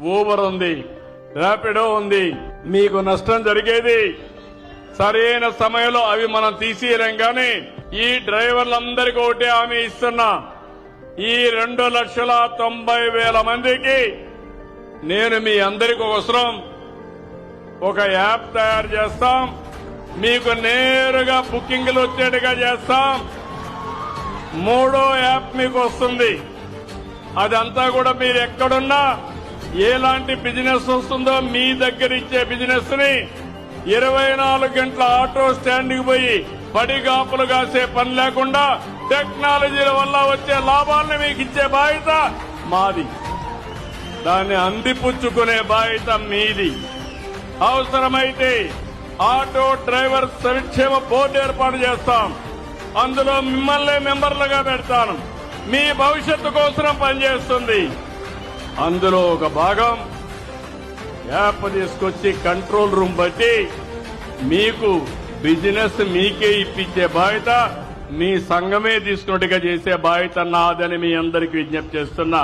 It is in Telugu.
ఊబర్ ఉంది ర్యాపిడో ఉంది. మీకు నష్టం జరిగేది. సరైన సమయంలో అవి మనం తీసేయలేం కానీ ఈ డ్రైవర్లందరికీ ఒకటే హామీ ఇస్తున్నా. ఈ రెండు లక్షల తొంభై వేల మందికి నేను మీ అందరికి అవసరం. ఒక యాప్ తయారు చేస్తాం. మీకు నేరుగా బుకింగ్లు వచ్చేట్టుగా చేస్తాం. మూడో యాప్ మీకు వస్తుంది. అదంతా కూడా మీరు ఎక్కడున్నా ఎలాంటి బిజినెస్ వస్తుందో మీ దగ్గర ఇచ్చే బిజినెస్ని ఇరవై నాలుగు గంటల ఆటో స్టాండ్కి పోయి పడిగాపులు కాసే పని లేకుండా టెక్నాలజీల వల్ల వచ్చే లాభాలను మీకు ఇచ్చే బాధ్యత మాది. దాన్ని అందిపుచ్చుకునే బాధ్యత మీది. అవసరమైతే ఆటో డ్రైవర్ సంక్షేమ బోర్డు ఏర్పాటు చేస్తాం. అందులో మిమ్మల్ని మెంబర్లుగా పెడతాను. మీ భవిష్యత్తు కోసం పనిచేస్తుంది. అందులో ఒక భాగం యాప్ తీసుకొచ్చి కంట్రోల్ రూమ్ బట్టి మీకు బిజినెస్ మీకే ఇప్పించే బాధ్యత మీ సంఘమే తీసుకున్నట్టుగా చేసే బాధ్యత నాదని మీ అందరికీ విజ్ఞప్తి చేస్తున్నా.